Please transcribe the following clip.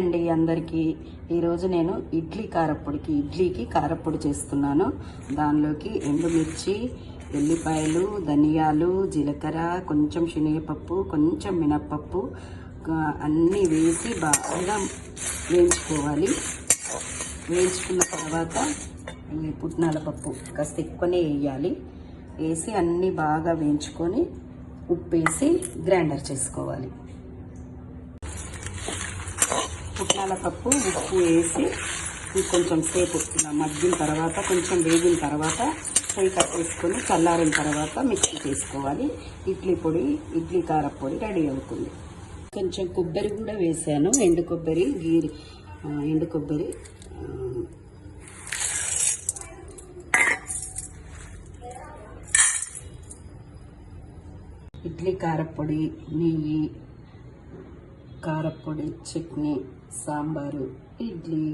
అండి అందరికీ. ఈరోజు నేను ఇడ్లీ కారప్పొడికి ఇడ్లీకి కారప్పొడి చేస్తున్నాను. దానిలోకి ఎండుమిర్చి ఎల్లిపాయలు ధనియాలు జీలకర్ర కొంచెం శనగపప్పు కొంచెం మినప్పప్పు అన్నీ వేసి బాగా వేయించుకోవాలి. వేయించుకున్న తర్వాత ఈ పుట్నాల పప్పు కాస్త ఎక్కువనే వేయాలి. వేసి అన్నీ బాగా వేయించుకొని ఉప్పు వేసి గ్రైండర్ చేసుకోవాలి. పుట్నాల పప్పు ఉప్పు వేసి కొంచెం సేపు మగ్గిన తర్వాత కొంచెం వేగిన తర్వాత పొయ్యి కట్టేసుకొని చల్లారిన తర్వాత మిక్సీ చేసుకోవాలి. ఇడ్లీ పొడి ఇడ్లీ కారపొడి రెడీ అవుతుంది. కొంచెం కొబ్బరి కూడా వేసాను. ఎండు కొబ్బరి గీరి ఎండు కొబ్బరి ఇడ్లీ కారపొడి నెయ్యి కారపొడి చట్నీ సాంబారు ఇడ్లీ